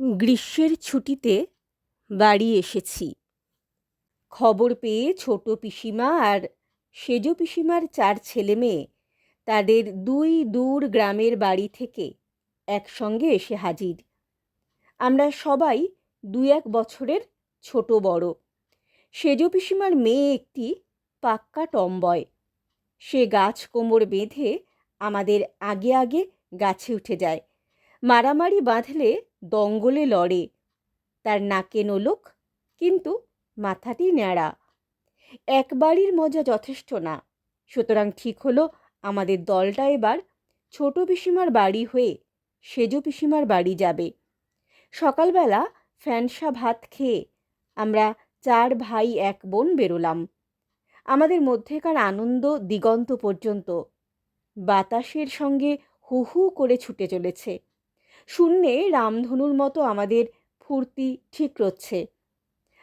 গ্রীষ্মের ছুটিতে বাড়ি এসেছি। খবর পেয়ে ছোট পিসিমা আর সেজ পিসিমার চার ছেলে মেয়ে তাদের দুই দূর গ্রামের বাড়ি থেকে একসঙ্গে এসে হাজির। আমরা সবাই দুই এক বছরের ছোট বড়। সেজ পিসিমার মেয়ে একটি পাক্কা টম্বয়। সে গাছ কোমর বেঁধে আমাদের আগে আগে গাছে উঠে যায়। মারামারি বাঁধলে দঙ্গলে লড়ে। তার নাকে নোলক, কিন্তু মাথাটি ন্যাড়া। এক বাড়ির মজা যথেষ্ট না। সুতরাং ঠিক হলো, আমাদের দলটা এবার ছোট পিসিমার বাড়ি হয়ে সেজ পিসিমার বাড়ি যাবে। সকালবেলা ফ্যানসা ভাত খেয়ে আমরা চার ভাই এক বোন বেরোলাম। আমাদের মধ্যেকার আনন্দ দিগন্ত পর্যন্ত। বাতাসের সঙ্গে হু হু করে ছুটে চলেছে। শূন্যে রামধনুর মতো আমাদের ফুর্তি ঠিক রচ্ছে।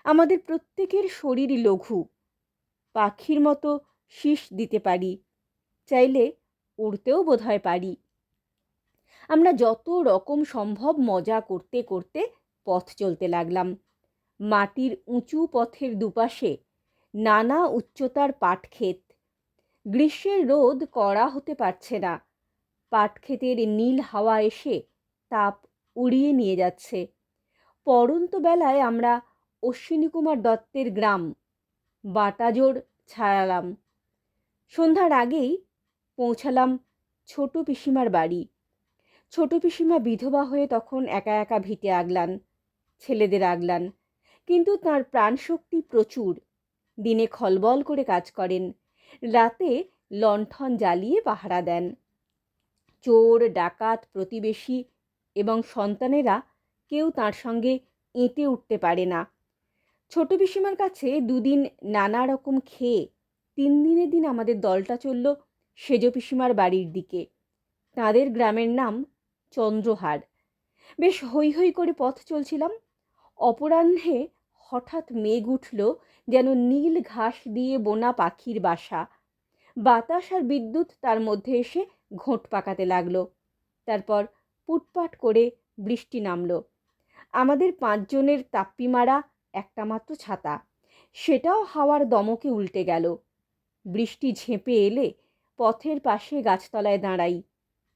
আমাদের প্রত্যেকের শরীর লঘু। পাখির মতো শীষ দিতে পারি, চাইলে উড়তেও বোধহয় পারি। আমরা যত রকম সম্ভব মজা করতে করতে পথ চলতে লাগলাম। মাটির উঁচু পথের দুপাশে নানা উচ্চতার পাটক্ষেত। গ্রীষ্মের রোদ কড়া হতে পারছে না। পাটক্ষেতের নীল হাওয়া এসে তাপ উড়িয়ে নিয়ে যাচ্ছে। পরন্ত বেলায় আমরা অশ্বিনী কুমার দত্তের গ্রাম বাটাজোর ছাড়ালাম। সন্ধ্যার আগেই পৌঁছালাম ছোট পিসিমার বাড়ি। ছোট পিসিমা বিধবা হয়ে তখন একা একা ভিটে আগলান, ছেলেদের আগলান। কিন্তু তার প্রাণশক্তি প্রচুর। দিনে খলবল করে কাজ করেন, রাতে লণ্ঠন জ্বালিয়ে পাহারা দেন। চোর, ডাকাত, প্রতিবেশী এবং সন্তানেরা কেউ তার সঙ্গে এঁটে উঠতে পারে না। ছোট পিসিমার কাছে দুদিন নানা রকম খেয়ে তিন দিনের দিন আমাদের দলটা চলল সেজ পিসিমার বাড়ির দিকে। তাদের গ্রামের নাম চন্দ্রহার বেশ হৈ হৈ করে পথ চলছিলাম। অপরাহ্নে হঠাৎ মেঘ উঠল যেন নীল ঘাস দিয়ে বোনা পাখির বাসা। বাতাস আর বিদ্যুৎ তার মধ্যে এসে ঘোঁট পাকাতে লাগল। তারপর পুটপাট করে বৃষ্টি নামল। আমাদের পাঁচজনের তাপ্পি মারা একটা মাত্র ছাতা। সেটাও হাওয়ার দমকে উল্টে গেল। বৃষ্টি ঝেঁপে এলে পথের পাশে গাছতলায় দাঁড়াই।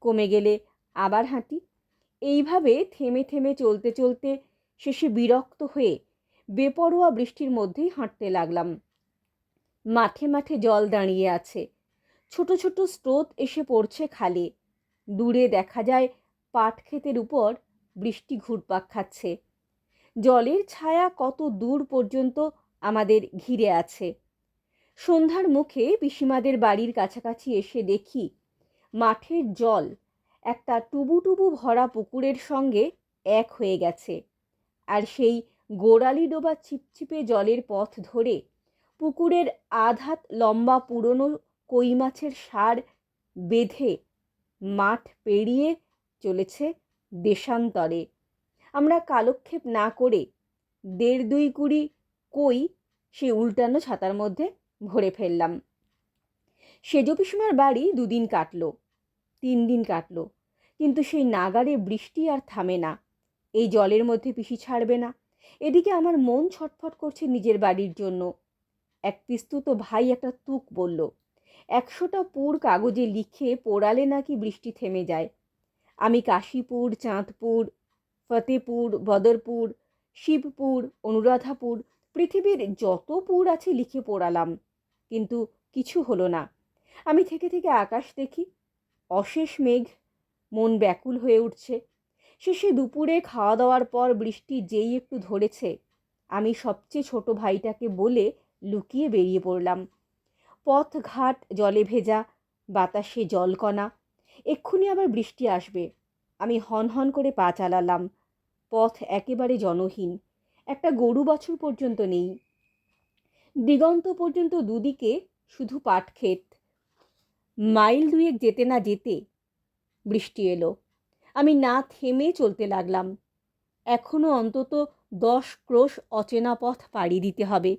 কমে গেলে আবার হাঁটি। এইভাবে থেমে থেমে চলতে চলতে শেষে বিরক্ত হয়ে বেপরোয়া বৃষ্টির মধ্যেই হাঁটতে লাগলাম। মাঠে মাঠে জল দাঁড়িয়ে আছে। ছোট ছোট স্রোত এসে পড়ছে খালে। দূরে দেখা যায় পাট ক্ষেতের উপর বৃষ্টি ঘুরপাক খাচ্ছে। জলের ছায়া কত দূর পর্যন্ত আমাদের ঘিরে আছে। সন্ধ্যার মুখে পিসিমাদের বাড়ির কাছাকাছি এসে দেখি মাঠের জল একটা টুবু টুবু ভরা পুকুরের সঙ্গে এক হয়ে গেছে। আর সেই গোড়ালি ডোবা ছিপছিপে জলের পথ ধরে পুকুরের আধাত লম্বা পুরনো কই মাছের সার বেঁধে মাঠ পেরিয়ে চলেছে দেশান্তরে। আমরা কালক্ষেপ না করে দেড় দুই কুড়ি কই সে উল্টানো ছাতার মধ্যে ভরে ফেললাম। সেজ পিসুমার বাড়ি দুদিন কাটলো, তিন দিন কাটলো। কিন্তু সেই নাগারে বৃষ্টি আর থামে না। এই জলের মধ্যে পিসি ছাড়বে না। এদিকে আমার মন ছটফট করছে নিজের বাড়ির জন্য। এক পিস্তুত ভাই একটা তুক বলল, একশোটা পুর কাগজে লিখে পোড়ালে নাকি বৃষ্টি থেমে যায়? আমি কাশীপুর, চাঁদপুর, ফতেপুর, বদরপুর, শিবপুর, অনুরাধাপুর, পৃথিবীর যত পুর আছে লিখে পড়ালাম। কিন্তু কিছু হলো না। আমি থেকে থেকে আকাশ দেখি, অশেষ মেঘ, মন ব্যাকুল হয়ে উঠছে। শেষে দুপুরে খাওয়া দাওয়ার পর বৃষ্টি যেই একটু ধরেছে, আমি সবচেয়ে ছোট ভাইটাকে বলে লুকিয়ে বেরিয়ে পড়লাম। পথ ঘাট জলে ভেজা, বাতাসে জলকণা এক্ষুনি আবার বৃষ্টি আসবে। আমি হন হন করে পা চালালাম। পথ একেবারে জনহীন। একটা গরু বাছুর পর্যন্ত নেই। দিগন্ত পর্যন্ত দুদিকে শুধু পাট ক্ষেত মাইল দুয়েক যেতে না যেতে বৃষ্টি এলো। আমি না থেমে চলতে লাগলাম। এখনও অন্তত দশ ক্রোশ অচেনা পথ পাড়ি দিতে হবে।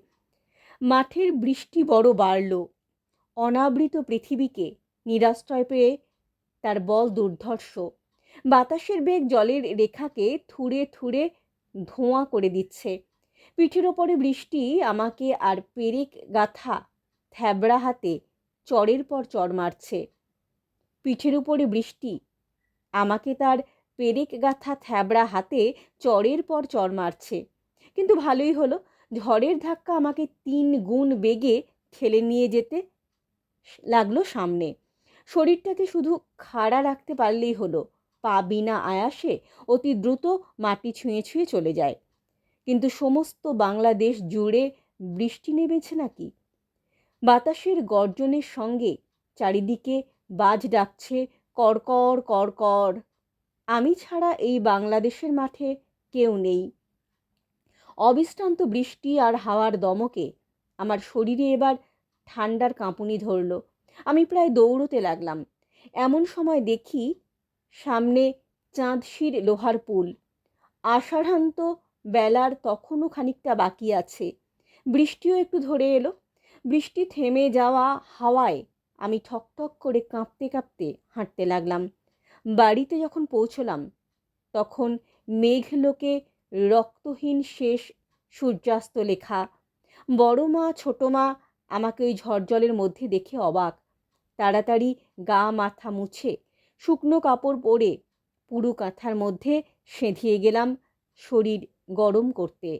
মাঠের বৃষ্টি বড় বাড়ল। অনাবৃত পৃথিবীকে নিরাশ্রয় পেয়ে তার বল দুর্ধর্ষ। বাতাসের বেগ জলের রেখাকে থুড়ে থুড়ে ধোঁয়া করে দিচ্ছে। পিঠের ওপরে বৃষ্টি আমাকে আর পেরেক গাথা থ্যাবড়া হাতে চরের পর চর মারছে। পিঠের উপরে বৃষ্টি আমাকে তার পেরেক গাথা থ্যাবড়া হাতে চরের পর চর মারছে। কিন্তু ভালোই হলো, ঝড়ের ধাক্কা আমাকে তিন গুণ বেগে ঠেলে নিয়ে যেতে লাগল সামনে। শরীরটাকে শুধু খাড়া রাখতে পারলেই হলো, পা বিনা আয়াসে অতি দ্রুত মাটি ছুঁয়ে ছুঁয়ে চলে যায়। কিন্তু সমস্ত বাংলাদেশ জুড়ে বৃষ্টি নেমেছে নাকি? বাতাসের গর্জনের সঙ্গে চারিদিকে বাজ ডাকছে করকর করকর আমি ছাড়া এই বাংলাদেশের মাঠে কেউ নেই। অবিশ্রান্ত বৃষ্টি আর হাওয়ার দমকে আমার শরীরে এবার ঠান্ডার কাঁপুনি ধরল। আমি প্রায় দৌড়তে লাগলাম। এমন সময় দেখি সামনে চাঁদশির লোহার পুল। আষাঢ়ান্ত বেলার তখনও খানিকটা বাকি আছে। বৃষ্টিও একটু ধরে এলো। বৃষ্টি থেমে যাওয়া হাওয়ায় আমি ঠকঠক করে কাঁপতে কাঁপতে হাঁটতে লাগলাম। বাড়িতে যখন পৌঁছলাম, তখন মেঘলোকে রক্তহীন শেষ সূর্যাস্ত লেখা। বড় মা, ছোটো মা আমাকে ওই ঝড়জলের মধ্যে দেখে অবাক। তাড়াতাড়ি গা মাথা মুছে, শুকনো কাপড় পরে পুরু কাঁথার মধ্যে সেঁধিয়ে গেলাম শরীর গরম করতে।